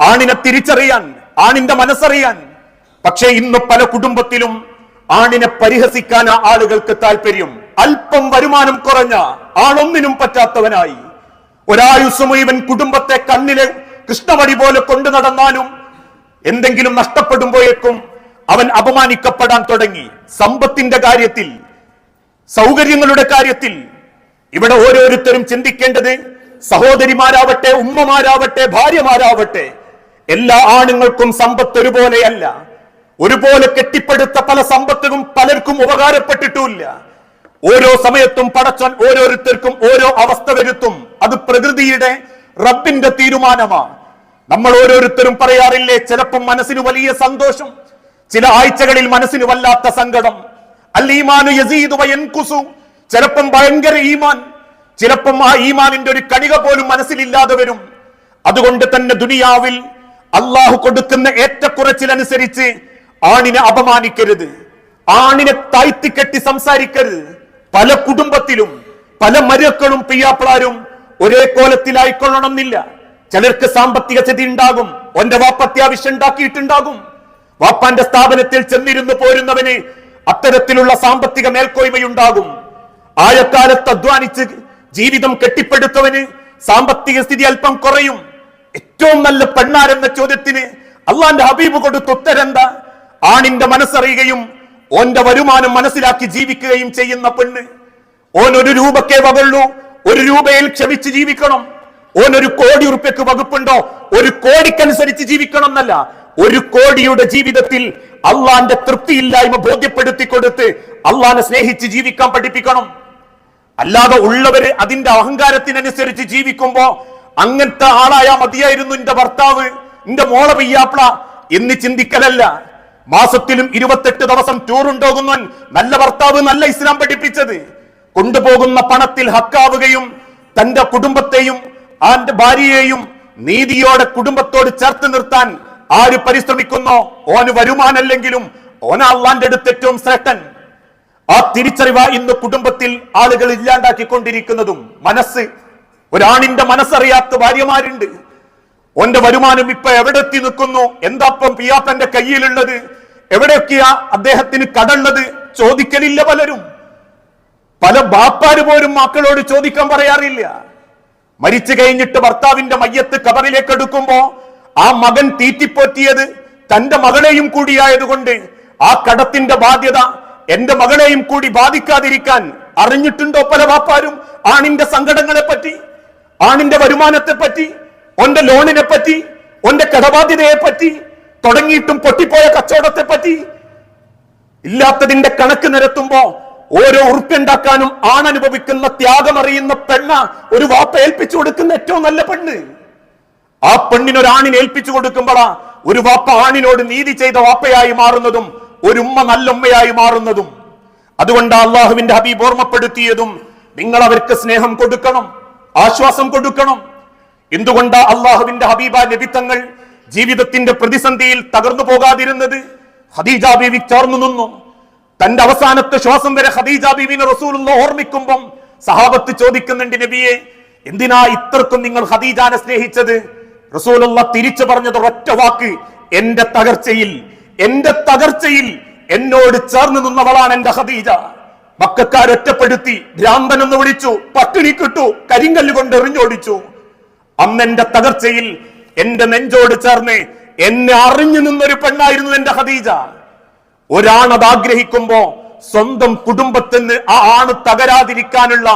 ആണിനെ തിരിച്ചറിയാൻ ആണിന്റെ മനസ്സറിയാൻ. പക്ഷേ ഇന്ന് പല കുടുംബത്തിലും ആണിനെ പരിഹസിക്കാൻ ആളുകൾക്ക് താല്പര്യം അല്പം വരുമാനം കുറഞ്ഞ ആളൊന്നിനും പറ്റാത്തവനായി. ഒരായുസ് മുഴുവൻ കുടുംബത്തെ കണ്ണിലെ കൃഷ്ണമടി പോലെ കൊണ്ടു നടന്നാലും എന്തെങ്കിലും നഷ്ടപ്പെടുമ്പോഴേക്കും അവൻ അപമാനിക്കപ്പെടാൻ തുടങ്ങി. സമ്പത്തിന്റെ കാര്യത്തിൽ സൗകര്യങ്ങളുടെ കാര്യത്തിൽ ഇവിടെ ഓരോരുത്തരും ചിന്തിക്കേണ്ടത് സഹോദരിമാരാവട്ടെ ഉമ്മമാരാവട്ടെ ഭാര്യമാരാവട്ടെ എല്ലാ ആണുങ്ങൾക്കും സമ്പത്ത് ഒരുപോലെയല്ല. ഒരുപോലെ കെട്ടിപ്പടുത്ത പല സമ്പത്തും പലർക്കും ഉപകാരപ്പെട്ടിട്ടുമില്ല. ഓരോ സമയത്തും പടച്ചൻ ഓരോരുത്തർക്കും ഓരോ അവസ്ഥ വരുത്തും. അത് പ്രകൃതിയുടെ റബ്ബിന്റെ തീരുമാനമാണ്. നമ്മൾ ഓരോരുത്തരും പറയാറില്ലേ ചിലപ്പം മനസ്സിന് വലിയ സന്തോഷം ചില ആഴ്ചകളിൽ മനസ്സിന് വല്ലാത്ത സങ്കടം. അല്ലീമാനു യസീദു വയൻകുസു. ചിലപ്പം ഭയങ്കര ഈമാൻ ചിലപ്പം ആ ഈമാനിന്റെ ഒരു കണിക പോലും മനസ്സിലില്ലാതെ വരും. അതുകൊണ്ട് തന്നെ ദുനിയാവിൽ അള്ളാഹു കൊടുക്കുന്ന ഏറ്റക്കുറച്ചിലനുസരിച്ച് ആണിനെ അപമാനിക്കരുത് ആണിനെ താഴ്ത്തിക്കെട്ടി സംസാരിക്കരുത്. പല കുടുംബത്തിലും പല മരുക്കളും പിയ്യാപ്പിളാരും ഒരേ കോലത്തിലായിക്കൊള്ളണമെന്നില്ല. ചിലർക്ക് സാമ്പത്തിക സ്ഥിതി ഉണ്ടാകും ഒന്റെ വാപ്പ അത്യാവശ്യം ഉണ്ടാക്കിയിട്ടുണ്ടാകും. വാപ്പാന്റെ സ്ഥാപനത്തിൽ ചെന്നിരുന്നു പോരുന്നവന് അത്തരത്തിലുള്ള സാമ്പത്തിക മേൽക്കോയ്മയുണ്ടാകും. ആയക്കാലത്ത് അധ്വാനിച്ച് ജീവിതം കെട്ടിപ്പടുത്തവന് സാമ്പത്തിക സ്ഥിതി അല്പം കുറയും. ഏറ്റവും നല്ല പെണ്ണാരെന്ന ചോദ്യത്തിന് അള്ളാന്റെ ഹബീബ് കൊടുത്ത ഉത്തരെന്താ ആണിന്റെ മനസ്സറിയുകയും ഓന്റെ വരുമാനം മനസ്സിലാക്കി ജീവിക്കുകയും ചെയ്യുന്ന പെണ്ണ്. ഓൻ ഒരു രൂപക്കേ വകുള്ളൂ ഒരു രൂപയിൽ ക്ഷമിച്ച് ജീവിക്കണം. ഓൻ ഒരു കോടി ഉറുപ്പ്യക്ക് വകുപ്പുണ്ടോ? ഒരു കോടിക്കനുസരിച്ച് ജീവിക്കണം എന്നല്ല ഒരു കോടിയുടെ ജീവിതത്തിൽ അള്ളാന്റെ തൃപ്തിയില്ലായ്മ ബോധ്യപ്പെടുത്തി കൊടുത്ത് അള്ളാനെ സ്നേഹിച്ച് ജീവിക്കാൻ പഠിപ്പിക്കണം. അല്ലാതെ ഉള്ളവര് അതിന്റെ അഹങ്കാരത്തിനനുസരിച്ച് ജീവിക്കുമ്പോ അങ്ങനത്തെ ആളായാ മതിയായിരുന്നു എന്റെ ഭർത്താവ്. എന്റെ മോളെ പെയ്യാപ്ല. എന്ന് ചിന്തിക്കലല്ല. മാസത്തിലും ഇരുപത്തെട്ട് ദിവസം ടൂർ ഉണ്ടാകുന്നവൻ നല്ല ഭർത്താവ് നല്ല ഇസ്ലാം പഠിപ്പിച്ചത്. കൊണ്ടുപോകുന്ന പണത്തിൽ ഹക്കാവുകയും തന്റെ കുടുംബത്തെയും ആന്റെ ഭാര്യയെയും നീതിയോടെ കുടുംബത്തോട് ചേർത്ത് നിർത്താൻ ആര് പരിശ്രമിക്കുന്നോ ഓന് വരുമാനല്ലെങ്കിലും ഓന അള്ളാന്റെ അടുത്ത് ഏറ്റവും ശ്രേഷ്ഠൻ. ആ തിരിച്ചറിവ ഇന്ന് കുടുംബത്തിൽ ആളുകൾ ഇല്ലാണ്ടാക്കിക്കൊണ്ടിരിക്കുന്നതും മനസ്സ് ഒരാണിന്റെ മനസ്സറിയാത്ത ഭാര്യമാരുണ്ട്. ഓന്റെ വരുമാനം ഇപ്പൊ എവിടെ എത്തി നിൽക്കുന്നു എന്താപ്പം പിയാപ്പന്റെ കയ്യിലുള്ളത്? എവിടെയൊക്കെയാ അദ്ദേഹത്തിന് കടള്ളത്? ചോദിക്കലില്ല പലരും. പല ബാപ്പാര് പോലും മക്കളോട് ചോദിക്കാൻ പറയാറില്ല. മരിച്ചു കഴിഞ്ഞിട്ട് ഭർത്താവിന്റെ മയ്യത്ത് കബറിലേക്ക് എടുക്കുമ്പോ ആ മകൻ തീറ്റിപ്പോറ്റിയത് തന്റെ മകളെയും കൂടിയായതുകൊണ്ട് ആ കടത്തിന്റെ ബാധ്യത എന്റെ മകളെയും കൂടി ബാധിക്കാതിരിക്കാൻ അറിഞ്ഞിട്ടുണ്ടോ പല വാപ്പാരും ആണിന്റെ സങ്കടങ്ങളെ ആണിന്റെ വരുമാനത്തെ പറ്റി ഒന്റെ ലോണിനെ പറ്റി ഒന്റെ കടബാധ്യതയെ പറ്റി തുടങ്ങിയിട്ടും പൊട്ടിപ്പോയ കച്ചവടത്തെ പറ്റി ഇല്ലാത്തതിന്റെ കണക്ക് നിരത്തുമ്പോ ഓരോ ഉറുപ്പുണ്ടാക്കാനും ആണനുഭവിക്കുന്ന ത്യാഗം അറിയുന്ന പെണ്ണ ഒരു വാപ്പ ഏൽപ്പിച്ചു കൊടുക്കുന്ന ഏറ്റവും നല്ല പെണ്ണ്. ആ പെണ്ണിന് ഒരു ആണിനെ ഏൽപ്പിച്ചു കൊടുക്കുമ്പോഴാ ഒരു വാപ്പ ആണിനോട് നീതി ചെയ്ത വാപ്പയായി മാറുന്നതും ഒരു ഉമ്മ നല്ല ഉമ്മയായി മാറുന്നതും. അതുകൊണ്ട് അള്ളാഹുവിന്റെ ഹബീബ് ഓർമ്മപ്പെടുത്തിയതും നിങ്ങൾ അവർക്ക് സ്നേഹം കൊടുക്കണം. ആശ്വാസം കൊടുക്കണം. എന്തുകൊണ്ട് അള്ളാഹുവിന്റെ ഹബീബ നബിത്തങ്ങൾ ജീവിതത്തിന്റെ പ്രതിസന്ധിയിൽ തകർന്നു പോകാതിരുന്നത്? ഖദീജ ബീവി ചേർന്നു നിന്നു. തന്റെ അവസാനത്തെ ശ്വാസം വരെ ഖദീജ ബീവിനെ റസൂലുള്ള ഓർമ്മിക്കുമ്പം സഹാബത്ത് ചോദിക്കുന്നുണ്ട് നബിയെ എന്തിനാ ഇത്രക്കും നിങ്ങൾ ഹദീജാനെ സ്നേഹിച്ചത്? റസൂലുള്ള തിരിച്ചു പറഞ്ഞത് ഒറ്റ വാക്ക് എന്റെ തകർച്ചയിൽ എന്റെ തകർച്ചയിൽ എന്നോട് ചേർന്ന് നിന്നവളാണ് എന്റെ ഖദീജ. മക്കാരൊറ്റപ്പെടുത്തി ഭ്രാന്തൻ എന്ന് വിളിച്ചു പട്ടിണി കിട്ടു കരിങ്കല്ല് കൊണ്ട് എറിഞ്ഞോടിച്ചു. അന്നെന്റെ തകർച്ചയിൽ എന്റെ നെഞ്ചോട് ചേർന്ന് എന്നെ അറിഞ്ഞു നിന്നൊരു പെണ്ണായിരുന്നു എന്റെ ഖദീജ. ഒരാണത് ആഗ്രഹിക്കുമ്പോ സ്വന്തം കുടുംബത്തിന് ആ ആണ് തകരാതിരിക്കാനുള്ള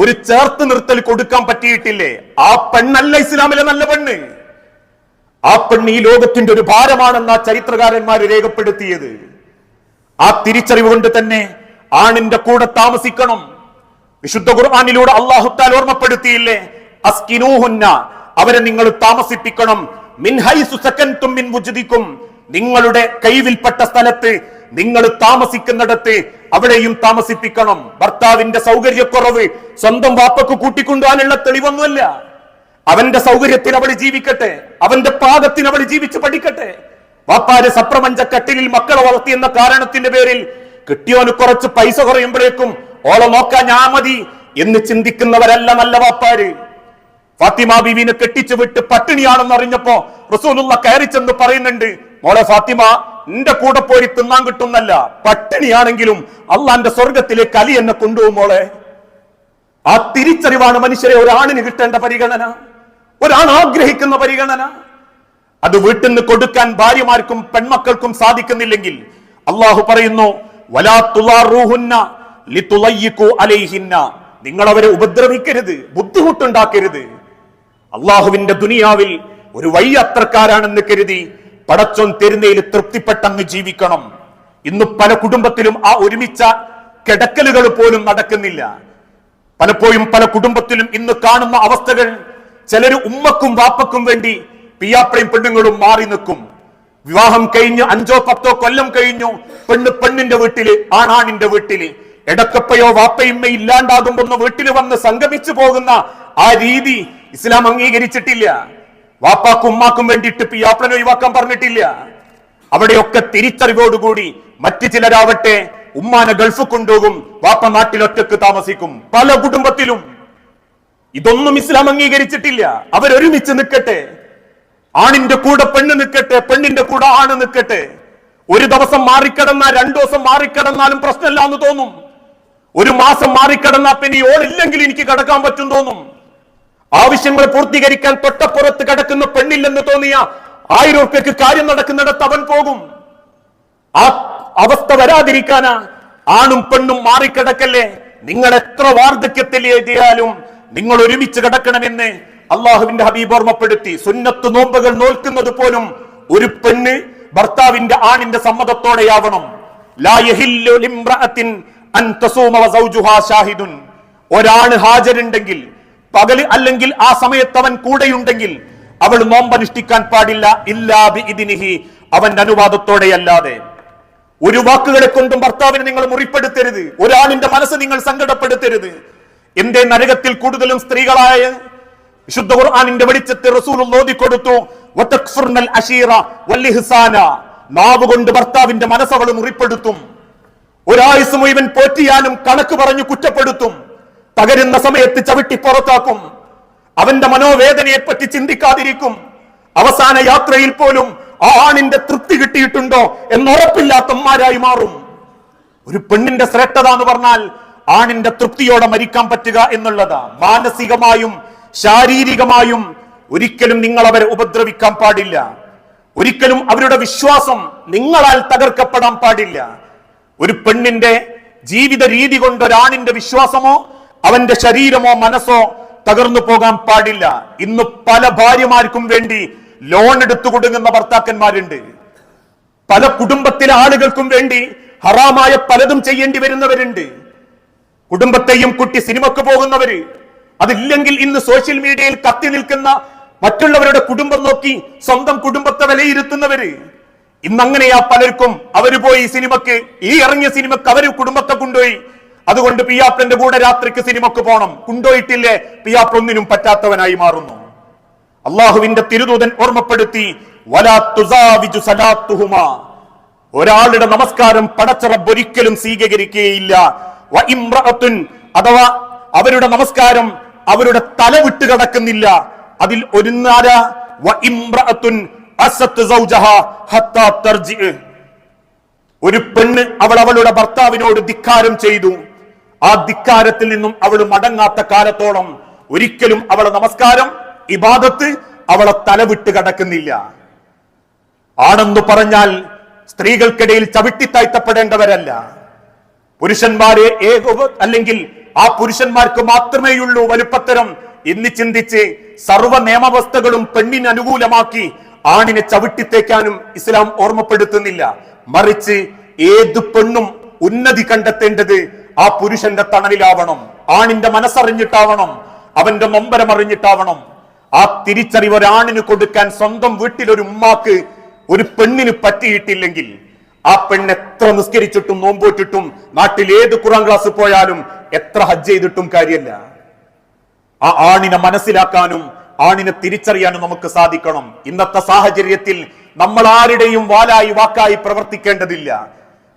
ഒരു ചേർത്ത് നിർത്തൽ കൊടുക്കാൻ പറ്റിയിട്ടില്ലേ? ആ പെണ്ണല്ല ഇസ്ലാമിലെ നല്ല പെണ്ണ്. ആ പെണ്ണ് ഈ ലോകത്തിന്റെ ഒരു ഭാരമാണെന്ന് ആ ചരിത്രകാരന്മാർ രേഖപ്പെടുത്തിയത്. ആ തിരിച്ചറിവ് കൊണ്ട് തന്നെ ആണിന്റെ കൂടെ താമസിക്കണം. വിശുദ്ധ ഖുർആാനിലൂടെ അള്ളാഹുത്താൽ ഓർമ്മപ്പെടുത്തിയില്ലേ? അസ്കിനൂഹുന്ന അവരെ നിങ്ങൾ താമസിപ്പിക്കണം. മിൻ ഹൈസു സക്കൻതും മിൻ വുജ്ദിക്കും നിങ്ങളുടെ കൈവിൽപ്പെട്ട സ്ഥലത്ത് നിങ്ങൾ താമസിക്കുന്നിടത്ത് അവിടെയും താമസിപ്പിക്കണം. ഭർത്താവിന്റെ സൗകര്യക്കുറവ് സ്വന്തം വാപ്പക്ക് കൂട്ടിക്കൊണ്ടുപോകാനുള്ള തെളിവൊന്നുമല്ല. അവന്റെ സൗകര്യത്തിൽ അവൾ ജീവിക്കട്ടെ. അവന്റെ പാകത്തിന് അവൾ ജീവിച്ച് പഠിക്കട്ടെ. വാപ്പാരെ സപ്രപഞ്ച കട്ടിലിൽ മക്കളെ വളർത്തിയെന്ന കാരണത്തിന്റെ പേരിൽ കിട്ടിയോന് കുറച്ച് പൈസ കുറയുമ്പോഴേക്കും ഓളെ നോക്കാൻ ഞാൻ മതി എന്ന് ചിന്തിക്കുന്നവരല്ല നല്ല വാപ്പാര്. ഫാത്തിമ ബീവിനെ കെട്ടിച്ചു വിട്ട് പട്ടിണിയാണെന്ന് അറിഞ്ഞപ്പോ റസൂലുള്ള കയറി ചെന്ന് പറയുന്നുണ്ട് മോളെ ഫാത്തിമ നിന്റെ കൂടെ പോയി തിന്നാൻ കിട്ടുന്നല്ല പട്ടിണിയാണെങ്കിലും അള്ളാന്റെ സ്വർഗത്തിലേക്ക് അലി എന്നെ കൊണ്ടുപോകും മോളെ. ആ തിരിച്ചറിവാണ് മനുഷ്യരെ ഒരാണിന് കിട്ടേണ്ട പരിഗണന ഒരാൾ ആഗ്രഹിക്കുന്ന പരിഗണന. അത് വീട്ടിൽ നിന്ന് കൊടുക്കാൻ ഭാര്യമാർക്കും പെൺമക്കൾക്കും സാധിക്കുന്നില്ലെങ്കിൽ അള്ളാഹു പറയുന്നു നിങ്ങൾ അവരെ ഉപദ്രവിക്കരുത് ബുദ്ധിമുട്ടുണ്ടാക്കരുത്. അള്ളാഹുവിന്റെ ദുനിയാവിൽ ഒരു വഴി അത്രക്കാരാണെന്ന് കരുതി പടച്ചോൻ തെരുന്നയിൽ തൃപ്തിപ്പെട്ടങ്ങ് ജീവിക്കണം. ഇന്ന് പല കുടുംബത്തിലും ആ ഒരുമിച്ച കിടക്കലുകൾ പോലും നടക്കുന്നില്ല. പലപ്പോഴും പല കുടുംബത്തിലും ഇന്ന് കാണുന്ന അവസ്ഥകൾ ചിലര് ഉമ്മക്കും വാപ്പക്കും വേണ്ടി പിയാപ്പയും പെണ്ണുങ്ങളും മാറി നിൽക്കും. വിവാഹം കഴിഞ്ഞ് അഞ്ചോ പത്തോ കൊല്ലം കഴിഞ്ഞു. പെണ്ണ് പെണ്ണിന്റെ വീട്ടിൽ ആണാണിന്റെ വീട്ടിൽ. എടക്കപ്പയോ വാപ്പയുമ്മ ഇല്ലാണ്ടാകുമ്പോ വീട്ടിൽ വന്ന് സംഗമിച്ചു പോകുന്ന ആ രീതി ഇസ്ലാം അംഗീകരിച്ചിട്ടില്ല. വാപ്പാക്കും ഉമ്മാക്കും വേണ്ടിയിട്ട് പിയാപ്പനെ ഒഴിവാക്കാൻ പറഞ്ഞിട്ടില്ല. അവിടെയൊക്കെ തിരിച്ചറിവോടുകൂടി മറ്റു ചിലരാവട്ടെ ഉമ്മാനെ ഗൾഫ് കൊണ്ടുപോകും വാപ്പ നാട്ടിൽ ഒറ്റയ്ക്ക് താമസിക്കും പല കുടുംബത്തിലും. ഇതൊന്നും ഇസ്ലാം അംഗീകരിച്ചിട്ടില്ല. അവരൊരുമിച്ച് നിൽക്കട്ടെ. ആണിന്റെ കൂടെ പെണ്ണ് നിൽക്കട്ടെ പെണ്ണിന്റെ കൂടെ ആണ് നിൽക്കട്ടെ ഒരു ദിവസം മാറിക്കിടന്നാൽ രണ്ടു ദിവസം മാറിക്കിടന്നാലും പ്രശ്നമില്ല എന്ന് തോന്നും. ഒരു മാസം മാറിക്കിടന്നാൽ പിന്നെ ഓളില്ലെങ്കിൽ എനിക്ക് കിടക്കാൻ പറ്റും തോന്നും. ആവശ്യങ്ങൾ പൂർത്തീകരിക്കാൻ തൊട്ടപ്പുറത്ത് കിടക്കുന്ന പെണ്ണില്ലെന്ന് തോന്നിയ ആയിരം ഉറുപ്പ്യക്ക് കാര്യം നടക്കുന്നിടത്ത് അവൻ പോകും. ആ അവസ്ഥ വരാതിരിക്കാനാ ആണും പെണ്ണും മാറിക്കിടക്കല്ലേ? നിങ്ങൾ എത്ര വാർദ്ധക്യത്തിൽ എഴുതിയാലും നിങ്ങൾ ഒരുമിച്ച് കിടക്കണമെന്ന് അള്ളാഹുവിന്റെ ഹബീബ് ഓർമ്മപ്പെടുത്തി സുന്നത്ത് നോമ്പുകൾ നോൽക്കുന്നത് പോലും ഒരു പെണ്ണ് ഭർത്താവിന്റെ ആണിന്റെ സമ്മതത്തോടെയാവണം. ഒരാണ് ഹാജരുണ്ടെങ്കിൽ പകൽ അല്ലെങ്കിൽ ആ സമയത്ത് അവൻ കൂടെയുണ്ടെങ്കിൽ അവൾ നോമ്പനുഷ്ഠിക്കാൻ പാടില്ല ഇല്ലാ ബി ഇതിനിഹി അവന്റെ അനുവാദത്തോടെയല്ലാതെ. ഒരു വാക്കുകളെ കൊണ്ടും ഭർത്താവിനെ നിങ്ങൾ മുറിപ്പെടുത്തരുത്. ഒരാളിന്റെ മനസ്സ് നിങ്ങൾ സങ്കടപ്പെടുത്തരുത്. എന്റെ നരകത്തിൽ കൂടുതലും സ്ത്രീകളായ വിശുദ്ധ ഖുർആാനിന്റെ വെളിച്ചത്തിൽ റസൂൽ അശീറ വല്ലിഹ്സാന. നാവ് കൊണ്ട് ഭർത്താവിന്റെ മനസ്സവൾ മുറിപ്പെടുത്തും. ഒരായുസ് മുഴുവൻ പോറ്റിയാലും കണക്ക് പറഞ്ഞു കുറ്റപ്പെടുത്തും. തകരുന്ന സമയത്ത് ചവിട്ടി പുറത്താക്കും. അവന്റെ മനോവേദനയെ പറ്റി ചിന്തിക്കാതിരിക്കും. അവസാന യാത്രയിൽ പോലും ആ ആണിന്റെ തൃപ്തി കിട്ടിയിട്ടുണ്ടോ എന്നുറപ്പില്ലാത്തമാരായി മാറും. ഒരു പെണ്ണിന്റെ ശ്രേഷ്ഠത എന്ന് പറഞ്ഞാൽ ആണിന്റെ തൃപ്തിയോടെ മരിക്കാൻ പറ്റുക എന്നുള്ളതാ. മാനസികമായും ശാരീരികമായും ഒരിക്കലും നിങ്ങൾ അവരെ ഉപദ്രവിക്കാൻ പാടില്ല. ഒരിക്കലും അവരുടെ വിശ്വാസം നിങ്ങളാൽ തകർക്കപ്പെടാൻ പാടില്ല. ഒരു പെണ്ണിന്റെ ജീവിത രീതി കൊണ്ട് ഒരാണിന്റെ വിശ്വാസമോ അവന്റെ ശരീരമോ മനസ്സോ തകർന്നു പോകാൻ പാടില്ല. ഇന്ന് പല ഭാര്യമാർക്കും വേണ്ടി ലോൺ എടുത്തു കൊടുങ്ങുന്ന ഭർത്താക്കന്മാരുണ്ട്. പല കുടുംബത്തിലെ ആളുകൾക്കും വേണ്ടി ഹറാമായ പലതും ചെയ്യേണ്ടി വരുന്നവരുണ്ട്. കുടുംബത്തെയും കുട്ടി സിനിമക്ക് പോകുന്നവര് അതില്ലെങ്കിൽ ഇന്ന് സോഷ്യൽ മീഡിയയിൽ കത്തി നിൽക്കുന്ന മറ്റുള്ളവരുടെ കുടുംബം നോക്കി സ്വന്തം കുടുംബത്തെ വിലയിരുത്തുന്നവര്. ഇന്നങ്ങനെയാ പലർക്കും അവർ പോയി സിനിമക്ക് ഈ ഇറങ്ങിയ സിനിമക്ക് അവർ കുടുംബത്തെ കൊണ്ടുപോയി. അതുകൊണ്ട് പിയാപ്പിന്റെ കൂടെ രാത്രിക്ക് സിനിമക്ക് പോണം. കൊണ്ടുപോയിട്ടില്ലേ? പിയാപ്പ് ഒന്നിനും പറ്റാത്തവനായി മാറുന്നു. അള്ളാഹുവിന്റെ തിരുദൂതൻ ഓർമ്മപ്പെടുത്തി ഒരാളുടെ നമസ്കാരം പടച്ചറബ് ഒരിക്കലും സ്വീകരിക്കുകയില്ല. അഥവാ അവരുടെ നമസ്കാരം അവരുടെ തല വിട്ട് കിടക്കുന്നില്ല. അതിൽ ഒരു നാര. ഒരു പെണ്ണ് അവൾ അവളുടെ ഭർത്താവിനോട് ധിക്കാരം ചെയ്തു. ആ ധിക്കാരത്തിൽ നിന്നും അവൾ മടങ്ങാത്ത കാലത്തോളം ഒരിക്കലും അവളെ നമസ്കാരം ഇബാദത്ത് അവളെ തല വിട്ട് കടക്കുന്നില്ല. ആണെന്ന് പറഞ്ഞാൽ സ്ത്രീകൾക്കിടയിൽ ചവിട്ടിത്താഴ്ത്തപ്പെടേണ്ടവരല്ല. പുരുഷന്മാരെ ഏകോ അല്ലെങ്കിൽ ആ പുരുഷന്മാർക്ക് മാത്രമേയുള്ളൂ വലുപ്പത്തരം. എന്ന് ചിന്തിച്ച് സർവ നിയമവസ്ഥകളും പെണ്ണിന് അനുകൂലമാക്കി ആണിനെ ചവിട്ടിത്തേക്കാനും ഇസ്ലാം ഓർമ്മപ്പെടുത്തുന്നില്ല. മറിച്ച് ഏത് പെണ്ണും ഉന്നതി കണ്ടെത്തേണ്ടത് ആ പുരുഷന്റെ തണലിലാവണം. ആണിന്റെ മനസ്സറിഞ്ഞിട്ടാവണം. അവന്റെ നൊമ്പരം അറിഞ്ഞിട്ടാവണം. ആ തിരിച്ചറിവ് ഒരാണിന് കൊടുക്കാൻ സ്വന്തം വീട്ടിൽ ഒരു ഉമ്മാക്ക് ഒരു പെണ്ണിന് പറ്റിയിട്ടില്ലെങ്കിൽ ആ പെണ്ണ് എത്ര നിസ്കരിച്ചിട്ടും നോമ്പോറ്റിട്ടും നാട്ടിൽ ഏത് ഖുറാൻ ക്ലാസ് പോയാലും എത്ര ഹജ്ജ് ചെയ്തിട്ടും കാര്യമല്ല ആ ആണിനെ മനസ്സിലാക്കാനും ആണിനെ തിരിച്ചറിയാനും നമുക്ക് സാധിക്കണം. ഇന്നത്തെ സാഹചര്യത്തിൽ നമ്മൾ ആരുടെയും വാലായി വാക്കായി പ്രവർത്തിക്കേണ്ടതില്ല.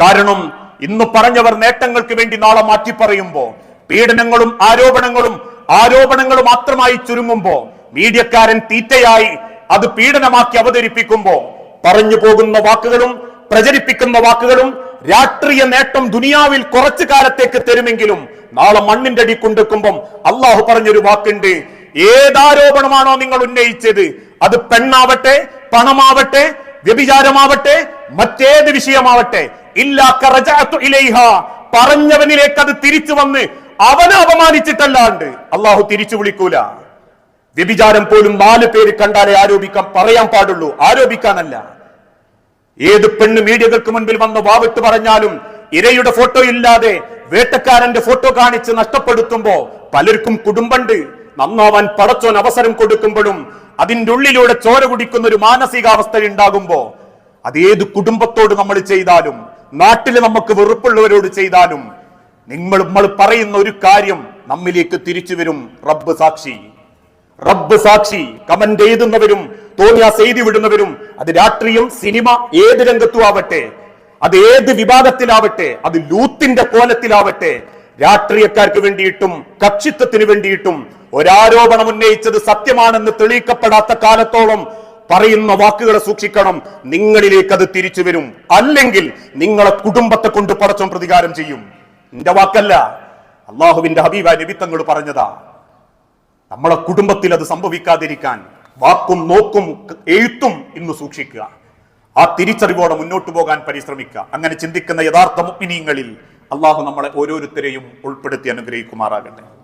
കാരണം ഇന്ന് പറഞ്ഞവർ നേട്ടങ്ങൾക്ക് വേണ്ടി നാളെ മാറ്റി പറയുമ്പോ പീഡനങ്ങളും ആരോപണങ്ങളും ആരോപണങ്ങൾ മാത്രമായി ചുരുങ്ങുമ്പോ മീഡിയക്കാരൻ തീറ്റയായി അത് പീഡനമാക്കി അവതരിപ്പിക്കുമ്പോ പറഞ്ഞു പോകുന്ന വാക്കുകളും പ്രചരിപ്പിക്കുന്ന വാക്കുകളും രാഷ്ട്രീയ നേട്ടം ദുനിയാവിൽ കുറച്ചു കാലത്തേക്ക് തരുമെങ്കിലും നാളെ മണ്ണിന്റെ അടി കൊണ്ടെക്കുമ്പം അള്ളാഹു പറഞ്ഞൊരു വാക്കുണ്ട്. ഏതാരോപണമാണോ നിങ്ങൾ ഉന്നയിച്ചത്? അത് പെണ്ണാവട്ടെ പണമാവട്ടെ വ്യഭിചാരമാവട്ടെ മറ്റേത് വിഷയമാവട്ടെ. ഇലൈഹ. പറഞ്ഞവനിലേക്ക് അത് തിരിച്ചു വന്ന് അവനെ അപമാനിച്ചിട്ടല്ലാണ്ട് അള്ളാഹു തിരിച്ചു വിളിക്കൂല. വ്യഭിചാരം പോലും നാല് പേര് കണ്ടാലേ ആരോപിക്കാൻ പറയാൻ പാടുള്ളൂ. ആരോപിക്കാനല്ല. ഏത് പെണ്ണ് മീഡിയകൾക്ക് മുൻപിൽ വന്ന് വാവിട്ട് പറഞ്ഞാലും ഇരയുടെ ഫോട്ടോ ഇല്ലാതെ വേട്ടക്കാരന്റെ ഫോട്ടോ കാണിച്ച് നഷ്ടപ്പെടുത്തുമ്പോ പലർക്കും കുടുംബണ്ട്. നന്നാവാൻ പടച്ചോൻ അവസരം കൊടുക്കുമ്പോഴും അതിന്റെ ഉള്ളിലൂടെ ചോര കുടിക്കുന്ന ഒരു മാനസികാവസ്ഥ ഉണ്ടാകുമ്പോ അതേത് കുടുംബത്തോട് നമ്മൾ ചെയ്താലും നാട്ടിൽ നമുക്ക് വെറുപ്പുള്ളവരോട് ചെയ്താലും നിങ്ങൾ നമ്മൾ പറയുന്ന ഒരു കാര്യം നമ്മിലേക്ക് തിരിച്ചു വരും. റബ്ബ് സാക്ഷി. റബ്ബ് സാക്ഷി. കമന്റ് എഴുതുന്നവരും തോന്നിയ ചെയ്തി വിടുന്നവരും അത് രാത്രിയും സിനിമ ഏത് രംഗത്തും ആവട്ടെ. അത് ഏത് വിഭാഗത്തിലാവട്ടെ അത് ലൂത്തിന്റെ കോലത്തിലാവട്ടെ രാഷ്ട്രീയക്കാർക്ക് വേണ്ടിയിട്ടും കക്ഷിത്വത്തിന് വേണ്ടിയിട്ടും ഒരാരോപണം ഉന്നയിച്ചത് സത്യമാണെന്ന് തെളിയിക്കപ്പെടാത്ത കാലത്തോളം പറയുന്ന വാക്കുകളെ സൂക്ഷിക്കണം. നിങ്ങളിലേക്ക് അത് തിരിച്ചു വരും. അല്ലെങ്കിൽ നിങ്ങളെ കുടുംബത്തെ കൊണ്ട് പടച്ചോൻ പ്രതികാരം ചെയ്യും. എന്റെ വാക്കല്ല. അള്ളാഹുവിന്റെ ഹബീബ നിമിത്തങ്ങൾ പറഞ്ഞതാ. നമ്മളെ കുടുംബത്തിൽ അത് സംഭവിക്കാതിരിക്കാൻ വാക്കും നോക്കും എഴുത്തും ഇന്ന് സൂക്ഷിക്കുക. ആ തിരിച്ചറിവോടെ മുന്നോട്ട് പോകാൻ പരിശ്രമിക്കുക. അങ്ങനെ ചിന്തിക്കുന്ന യഥാർത്ഥ മുഗ്നീയങ്ങളിൽ അള്ളാഹു നമ്മളെ ഓരോരുത്തരെയും ഉൾപ്പെടുത്തി അനുഗ്രഹിക്കുമാറാകട്ടെ.